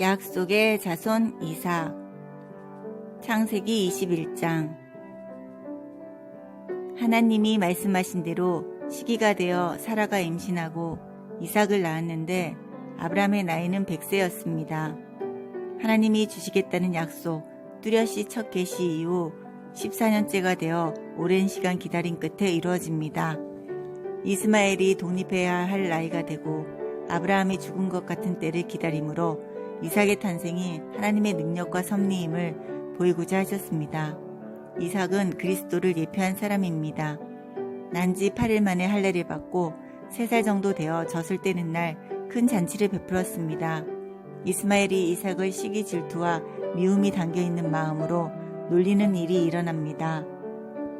약속의 자손 이삭 창세기 21장 하나님이 말씀하신 대로 시기가 되어 사라가 임신하고 이삭을 낳았는데 아브라함의 나이는 100세였습니다. 하나님이 주시겠다는 약속 뚜렷이 첫 계시 이후 14년째가 되어 오랜 시간 기다린 끝에 이루어집니다. 이스마엘이 독립해야 할 나이가 되고 아브라함이 죽은 것 같은 때를 기다림으로 이삭의 탄생이 하나님의 능력과 섭리임을 보이고자 하셨습니다. 이삭은 그리스도를 예표한 사람입니다. 난지 8일 만에 할례를 받고 3살 정도 되어 젖을 떼는 날 큰 잔치를 베풀었습니다. 이스마엘이 이삭을 시기 질투와 미움이 담겨 있는 마음으로 놀리는 일이 일어납니다.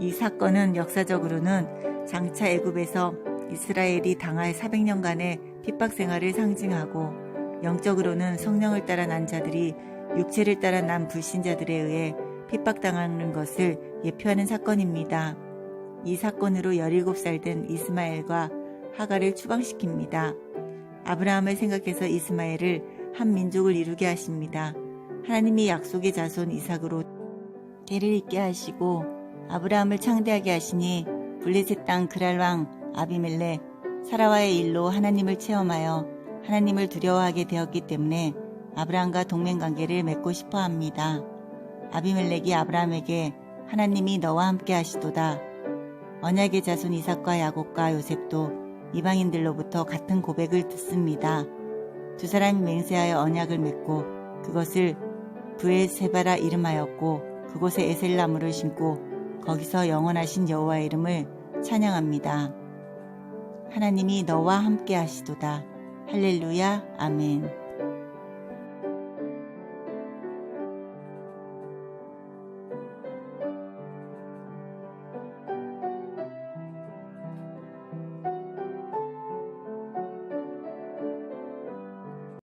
이 사건은 역사적으로는 장차 애굽에서 이스라엘이 당할 400년간의 핍박 생활을 상징하고 영적으로는 성령을 따라 난 자들이 육체를 따라 난 불신자들에 의해 핍박당하는 것을 예표하는 사건입니다. 이 사건으로 17살 된 이스마엘과 하가를 추방시킵니다. 아브라함을 생각해서 이스마엘을 한 민족을 이루게 하십니다. 하나님이 약속의 자손 이삭으로 대를 잇게 하시고 아브라함을 창대하게 하시니 블레셋 땅 그랄 왕 아비멜렉 사라와의 일로 하나님을 체험하여 하나님을 두려워하게 되었기 때문에 아브라함과 동맹 관계를 맺고 싶어 합니다. 아비멜렉이 아브라함에게 하나님이 너와 함께 하시도다. 언약의 자손 이삭과 야곱과 요셉도 이방인들로부터 같은 고백을 듣습니다. 두 사람이 맹세하여 언약을 맺고 그것을 부에세바라 이름하였고 그곳에 에셀나무를 심고 거기서 영원하신 여호와의 이름을 찬양합니다. 하나님이 너와 함께 하시도다. 할렐루야. 아멘.